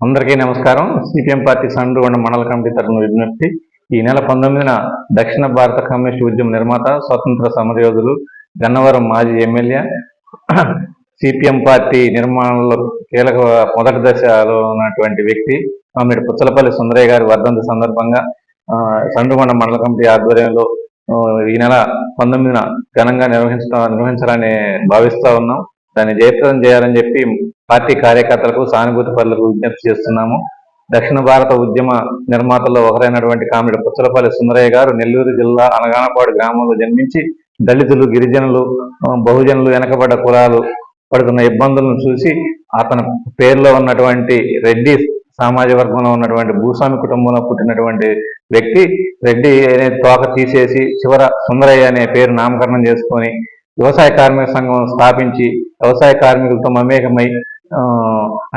అందరికీ నమస్కారం. CPM party సండ్రుగొండ మండల కమిటీ తరఫున విజ్ఞప్తి. ఈ నెల పంతొమ్మిదిన దక్షిణ భారత కమ్యూనిస్ట్ ఉద్యమ నిర్మాత స్వతంత్ర సమరయోధులు గన్నవరం మాజీ ఎమ్మెల్యే సిపిఎం పార్టీ నిర్మాణంలో కీలక మొదటి దశలో ఉన్నటువంటి వ్యక్తి ఆమెడు పుచ్చలపల్లి సుందరయ్య గారి వర్ధంతి సందర్భంగా ఆ, సండుగొండ మండల కమిటీ ఆధ్వర్యంలో ఈ నెల పంతొమ్మిదిన ఘనంగా నిర్వహించడం నిర్వహించాలని భావిస్తా ఉన్నాం. దాన్ని జయప్రదం చేయాలని చెప్పి పార్టీ కార్యకర్తలకు సానుభూతి పరులకు విజ్ఞప్తి చేస్తున్నాము. దక్షిణ భారత ఉద్యమ నిర్మాతల్లో ఒకరైనటువంటి కామెడీ పుచ్చలపల్లి సుందరయ్య గారు నెల్లూరు జిల్లా అనగానపాడు గ్రామంలో జన్మించి దళితులు గిరిజనులు బహుజనులు వెనకబడ్డ కులాలు పడుతున్న ఇబ్బందులను చూసి అతని పేరులో ఉన్నటువంటి రెడ్డి సామాజిక వర్గంలో ఉన్నటువంటి భూస్వామి కుటుంబంలో పుట్టినటువంటి వ్యక్తి రెడ్డి అనే తోక తీసేసి చివర సుందరయ్య అనే పేరు నామకరణం చేసుకొని వ్యవసాయ కార్మిక సంఘం స్థాపించి వ్యవసాయ కార్మికులతో మమేకమై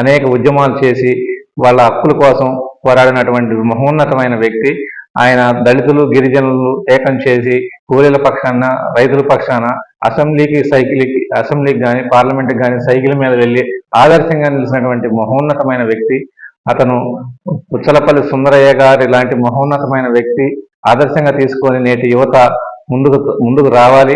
అనేక ఉద్యమాలు చేసి వాళ్ళ హక్కుల కోసం పోరాడినటువంటి మహోన్నతమైన వ్యక్తి. ఆయన దళితులు గిరిజనులు ఏకం చేసి కూలీల పక్షాన రైతుల పక్షాన అసెంబ్లీకి సైకిల్కి అసెంబ్లీకి కానీ పార్లమెంట్కి కానీ సైకిల్ మీద వెళ్ళి ఆదర్శంగా నిలిచినటువంటి మహోన్నతమైన వ్యక్తి. అతను పుచ్చలపల్లి సుందరయ్య గారి లాంటి మహోన్నతమైన వ్యక్తి. ఆదర్శంగా తీసుకొని నేటి యువత ముందుకు ముందుకు రావాలి.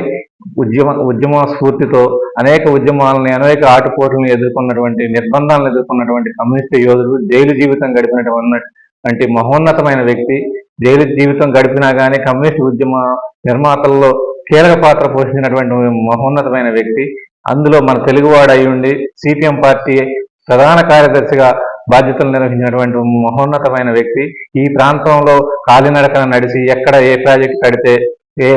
ఉద్యమ ఉద్యమ స్ఫూర్తితో అనేక ఉద్యమాలని అనేక ఆటుపోట్లను ఎదుర్కొన్నటువంటి నిర్బంధాలను ఎదుర్కొన్నటువంటి కమ్యూనిస్ట్ యోధుడు జైలు జీవితం గడిపినటువంటి మహోన్నతమైన వ్యక్తి. జైలు జీవితం గడిపినా కానీ కమ్యూనిస్ట్ ఉద్యమ నిర్మాతల్లో కీలక పాత్ర పోషించినటువంటి మహోన్నతమైన వ్యక్తి. అందులో మన తెలుగువాడు అయ్యుండి సిపిఎం పార్టీ ప్రధాన కార్యదర్శిగా బాధ్యతలు నిర్వహించినటువంటి మహోన్నతమైన వ్యక్తి. ఈ ప్రాంతంలో కాలినడకన నడిచి ఎక్కడ ఏ ప్రాజెక్ట్ కడితే ఏ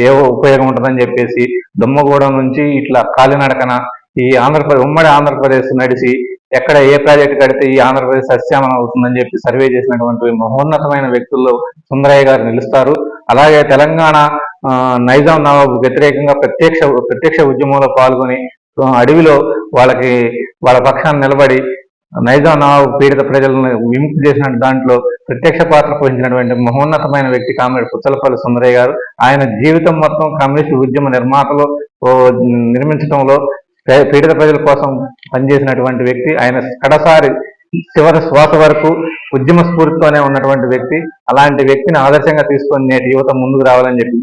ఏ ఉపయోగం ఉంటుందని చెప్పేసి దుమ్మగూడెం నుంచి ఇట్లా కాలినడకన ఈ ఆంధ్రప్రదేశ్ ఉమ్మడి ఆంధ్రప్రదేశ్ నడిచి ఎక్కడ ఏ ప్రాజెక్ట్ కడితే ఈ ఆంధ్రప్రదేశ్ సస్యామలం అవుతుందని చెప్పి సర్వే చేసినటువంటి మహోన్నతమైన వ్యక్తుల్లో సుందరయ్య గారు నిలుస్తారు. అలాగే తెలంగాణ నైజాం నవాబు వ్యతిరేకంగా ప్రత్యక్ష ప్రత్యక్ష ఉద్యమంలో పాల్గొని అడవిలో వాళ్ళకి వాళ్ళ పక్షాన్ని నిలబడి నైజాం నవాబు పీడిత ప్రజలను విముక్తి చేసిన దాంట్లో ప్రత్యక్ష పాత్ర పోషించినటువంటి మహోన్నతమైన వ్యక్తి కామెడీ పుచ్చలపల్లి సుందరయ్య గారు ఆయన జీవితం మొత్తం కమ్యూనిస్ట్ ఉద్యమ నిర్మాతలు నిర్మించడంలో పీడిత ప్రజల కోసం పనిచేసినటువంటి వ్యక్తి ఆయన కడసారి చివరి శ్వాస వరకు ఉద్యమ స్ఫూర్తితోనే ఉన్నటువంటి వ్యక్తి అలాంటి వ్యక్తిని ఆదర్శంగా తీసుకొని నేటి యువత ముందుకు రావాలని చెప్పి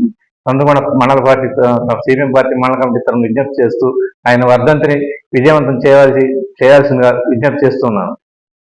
సందుగొండ మండల పార్టీ సీఎం పార్టీ మండల కమిటీ తరఫున విజ్ఞప్తి చేస్తూ ఆయన వర్ధంతిని విజయవంతం చేయాల్సి చేయాల్సిందిగా విజ్ఞప్తి చేస్తున్నాను.